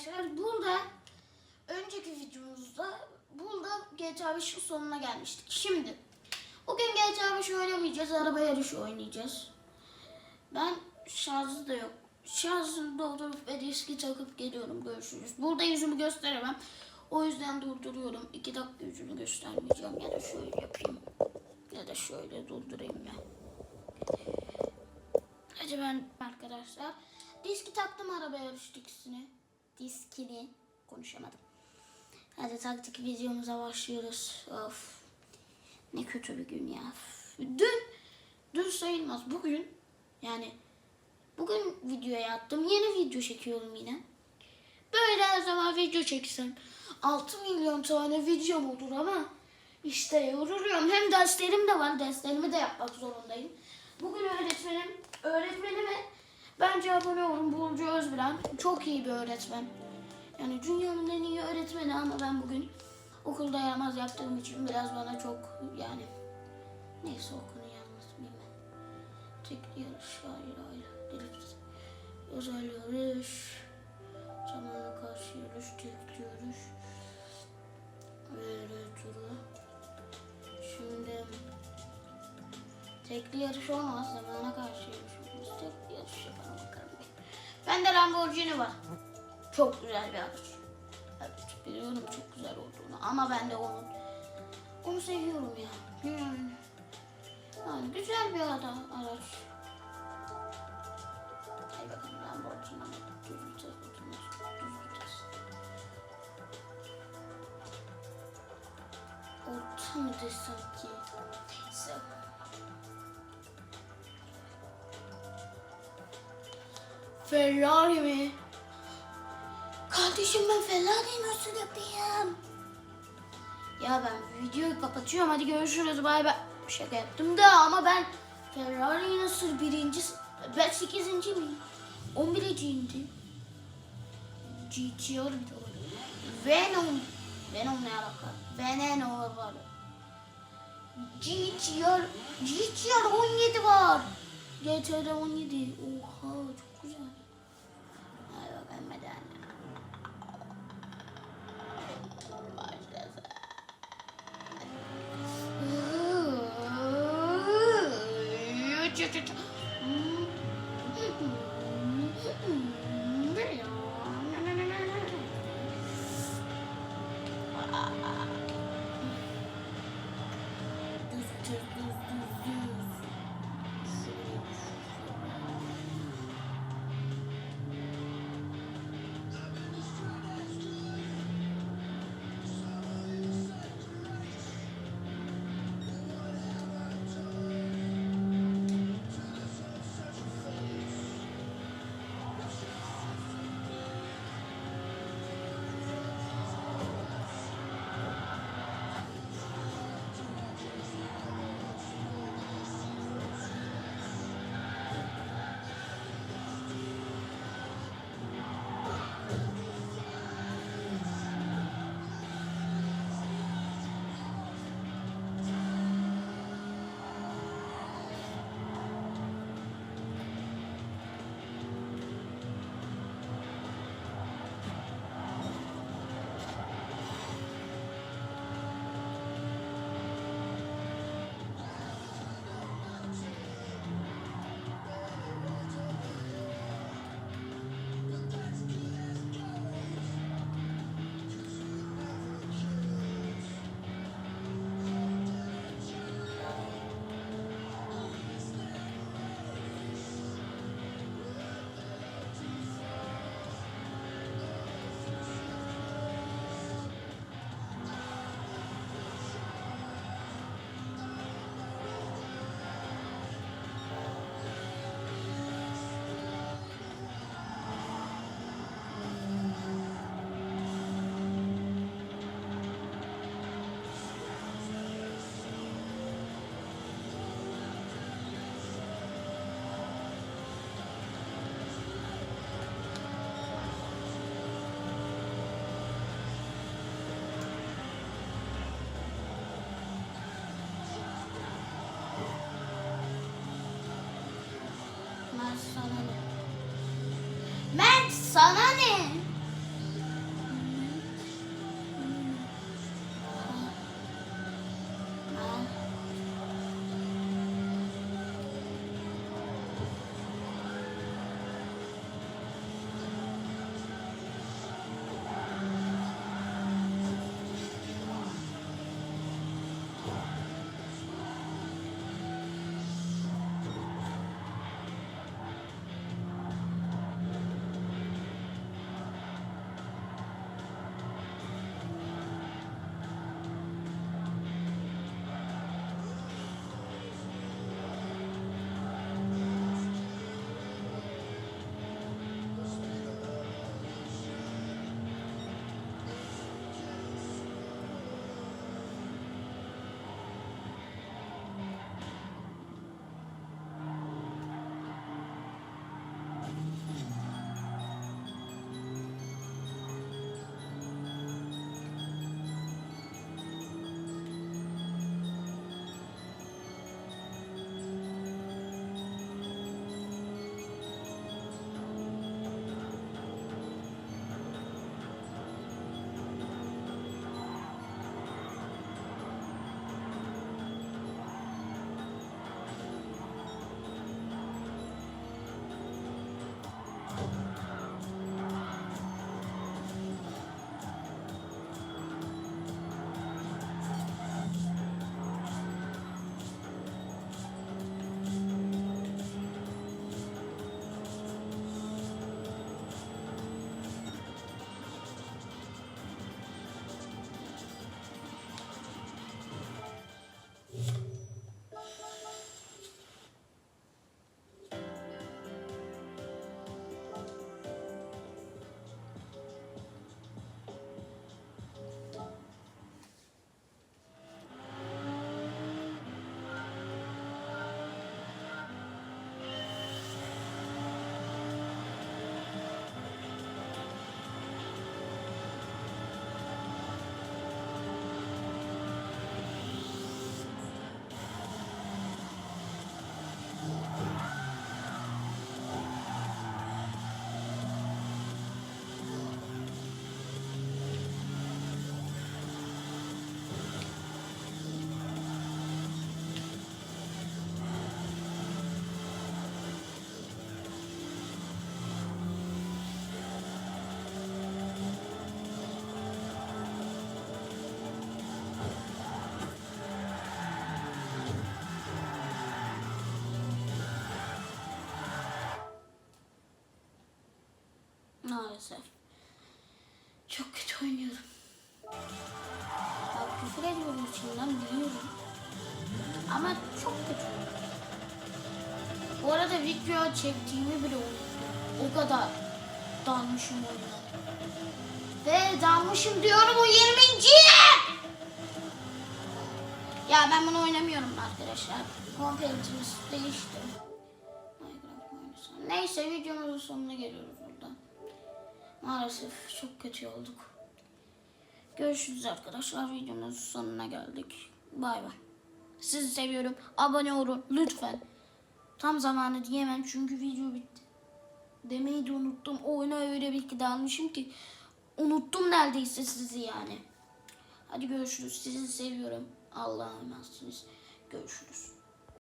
arkadaşlar burada önceki videomuzda burada GTA 5'in sonuna gelmiştik. Şimdi bugün GTA 5 oynamayacağız. Araba yarışı oynayacağız. Ben şarjı da yok. Şarjını doldurup ve diski takıp geliyorum. Görüşürüz. Burada yüzümü gösteremem. O yüzden durduruyorum. 2 dakika yüzümü göstermeyeceğim. Ya da şöyle yapayım. Ya da şöyle durdurayım ben. Hadi ben arkadaşlar. Diski taktım araba yarış diskini. Konuşamadım. Hadi taktik videomuza başlıyoruz. Of. Ne kötü bir gün ya. Dün, dün sayılmaz. Bugün yani bugün videoya attım. Yeni video çekiyorum yine. Böyle her zaman video çeksem 6 milyon tane videom olur ama işte yoruluyorum. Hem derslerim de var. Derslerimi de yapmak zorundayım. Bugün öğretmenim, öğretmenime bence abone olun Burcu Özbilen. Çok iyi bir öğretmen. Yani dünyanın en iyi öğretmeni ama ben bugün okulda yaramaz yaptığım için biraz bana çok yani neyse okunu yazmasın ben. Tek yarış hayır hayır drift. Özel yarış. Zamana karşı yarış tek yarış. Böyle turu. Şimdi tekli yarış olmaz zamana karşı yarış bakalım. Bende Lamborghini var. Çok güzel bir araç. Evet biliyorum çok güzel olduğunu ama ben de onun onu seviyorum ya. Yani, yani güzel bir ara, araç. Hay bakalım Lamborghini düz vites. Düz vites. Orta mı desem ki? Neyse. Ferrari mi? Kardeşim ben Ferrari nasıl yapayım? Ya ben videoyu kapatıyorum hadi görüşürüz bay bay. Şaka yaptım da ama ben Ferrari nasıl birinci, ben sekizinci miyim? On birinciydim. GTR bir de. Venom. Venom ne alaka? Veneno var. GTR, GTR 17 var. GTR 17. Oha 7年 küfür ediyorum içimden biliyorum. Ama çok kötü. Bu arada video çektiğimi bile unuttum. O kadar dalmışım oyuna. Ve dalmışım diyorum o 20. Ya ben bunu oynamıyorum arkadaşlar. Kompetimiz değişti. Neyse videomuzun sonuna geliyoruz burada. Maalesef çok kötü olduk. Görüşürüz arkadaşlar. Videomuzun sonuna geldik. Bay bay. Sizi seviyorum. Abone olun lütfen. Tam zamanı diyemem çünkü video bitti. Demeyi de unuttum. Oyuna öyle bir ki dalmışım ki unuttum neredeyse sizi yani. Hadi görüşürüz. Sizi seviyorum. Allah'a emanetsiniz. Görüşürüz.